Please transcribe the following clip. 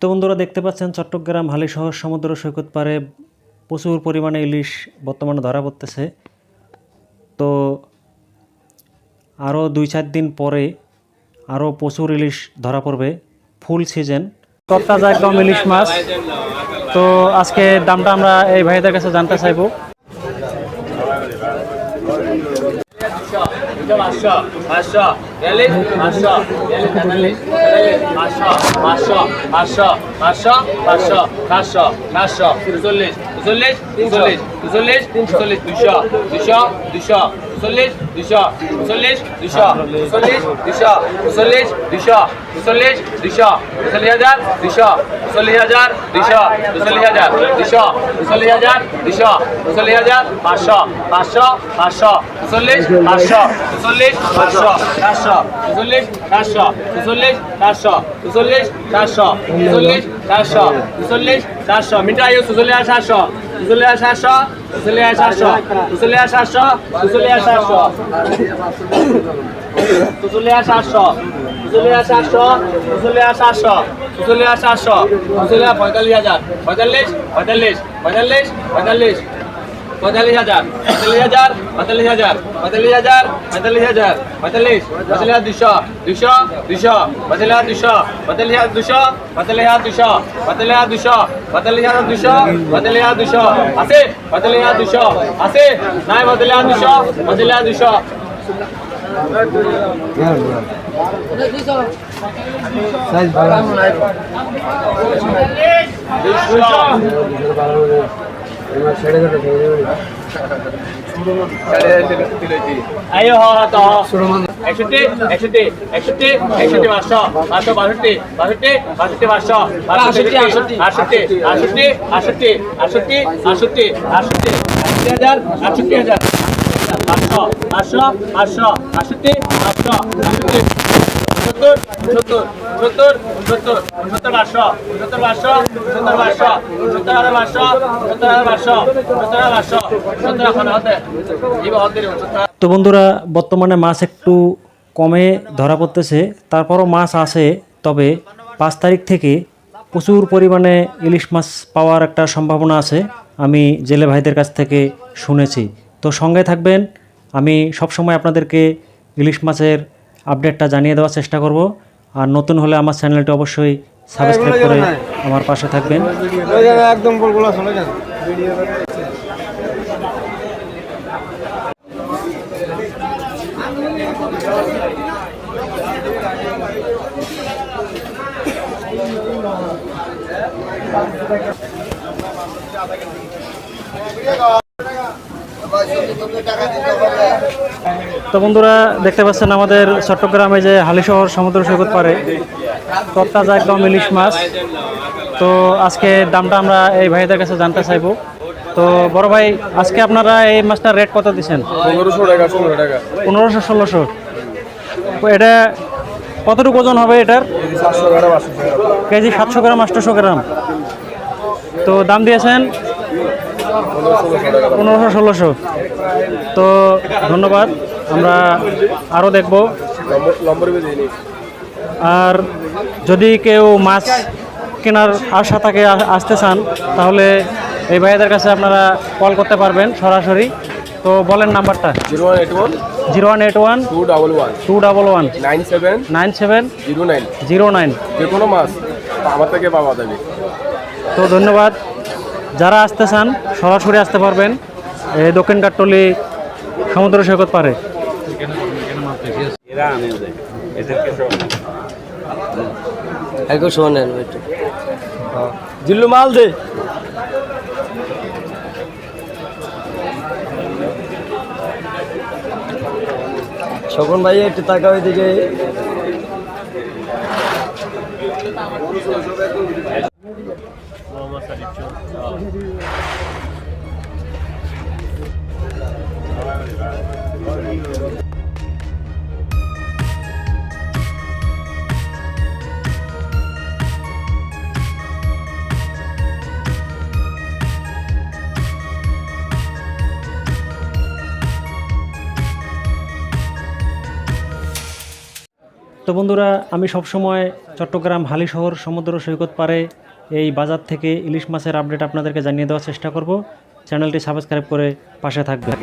তো বন্ধুরা দেখতে পাচ্ছেন চট্টগ্রাম হালিশহর সমুদ্র সৈকত পারে প্রচুর পরিমাণে ইলিশ বর্তমানে ধরা পড়তেছে। তো আরও দুই চার দিন পরে আরও প্রচুর ইলিশ ধরা পড়বে, ফুল সিজন। তরতাজা একদম ইলিশ মাছ। তো আজকে দামটা আমরা এই ভাইদের কাছে জানতে চাইব। পাঁচশো পাঁচশো ماشا ماشا ماشا ماشا ماشا ماشا بزلش بزلش بزلش بزلش بزلش دوشا دوشا دوشا بزلش دوشا بزلش دوشا بزلش دوشا بزلش دوشا بزلش دوشا بزلی هزار دوشا بزلی هزار دوشا بزلی هزار دوشا بزلی هزار دوشا بزلی هزار ماشا ماشا ماشا بزلش ماشا بزلش ماشا ماشا بزلش ماشا بزلش চারশো চল্লিশ চারশো চল্লিশ চারশো চল্লিশ চারশো চল্লিশ চারশো চল্লিশ মিটার চল্লিশ চারশো চল্লিশ চারশো চল্লিশ চারশো চল্লিশ চারশো চল্লিশ চারশো চল্লিশ চারশো চল্লিশ চারশো চল্লিশ চারশো চল্লিশ পঁয়তাল্লিশ হাজার পঁয়তাল্লিশ পঁয়তাল্লিশ পঁয়তাল্লিশ পঁয়তাল্লিশ पैंतालीस हज़ार पैंतालीस हज़ार पैंतालीस हज़ार पैंतालीस हज़ार पैंतालीस हज़ार पैंतालीस पैंतालीस दुशो दुशो दुशो पैंतालीस दुशो पैंतालीस दुशो पैंतालीस दुशो पैंतालीस दुशो पैंतालीस दुशो पैंतालीस दुशो असे पैंतालीस दुशो असे नहीं पैंतालीस दुशो पैंतालीस दुशो साइज़ बड़ा दुशो নাই পঁয়তাল্লিশ হাজার দুশো পঁয়তাল্লিশ হাজার দুশো আইও হ তো একষট্টি একষট্টি একষট্টি একষট্টি পাঁচশো পাঁচশো বাষট্টি বাষট্টি বাষট্টি পাঁচশো বাষট্টি আষট্টি আষট্টি আষট্টি আষট্টি আষট্টি আষট্টি আষট্টি আষট্টি হাজার আষট্টি হাজার পাঁচশো পাঁচশো পাঁচশো আষট্টি পাঁচশো আষট্টি তো বন্ধুরা, বর্তমানে মাছ একটু কমে ধরা পড়তেছে, তারপরও মাছ আছে, তবে পাঁচ তারিখ থেকে প্রচুর পরিমাণে ইলিশ মাছ পাওয়ার একটা সম্ভাবনা আছে, আমি জেলে ভাইদের কাছ থেকে শুনেছি। তো সঙ্গে থাকবেন, আমি সবসময় আপনাদেরকে ইলিশ মাছের আপডেটটা জানিয়ে দেওয়ার চেষ্টা করব। আর নতুন হলে আমার চ্যানেলটি অবশ্যই সাবস্ক্রাইব করে আমার পাশে থাকবেন। তো বন্ধুরা দেখতে পাচ্ছেন আমাদের চট্টগ্রামে যে হালিশহর সমুদ্র সৈকত পারে তত্তাজা একদম ইলিশ মাছ। তো আজকে দামটা আমরা এই ভাইদের কাছে জানতে চাইব। তো বড় ভাই আজকে আপনারা এই মাছটার রেট কত দিচ্ছেন? পনেরোশো টাকা ষোলো টাকা। পনেরোশো ষোলোশো। তো এটা কতটুকু ওজন হবে এটার? কেজি সাতশো গ্রাম আটশোশো গ্রাম। তো দাম দিয়েছেন? পনেরোশো ষোলোশো। তো ধন্যবাদ আমরা আরও দেখব। আর যদি কেউ মাছ কেনার আশা থাকে আসতে চান তাহলে এই ভাইদের কাছে আপনারা কল করতে পারবেন সরাসরি। তো বলেন নাম্বারটা। Zero one eight one zero one eight one two double one two double one nine seven nine seven zero nine. Zero nine. যে কোনো মাছ আমার থেকে পাওয়া যাবে। তো ধন্যবাদ। যারা আসতে চান, সরাসরি আসতে পারবেন। এই দক্ষিণ কাট্টলি সমুদ্র সৈকত পারে জিল্লু মাল দে। শকুন ভাই একটু মোহাম্মদ সালিফ তো বন্ধুরা, আমি সবসময় চট্টগ্রাম হালি শহর সমুদ্র সৈকত পারে এই বাজার থেকে ইলিশ মাছের আপডেট আপনাদেরকে জানিয়ে দেওয়ার চেষ্টা করব। চ্যানেলটি সাবস্ক্রাইব করে পাশে থাকবেন।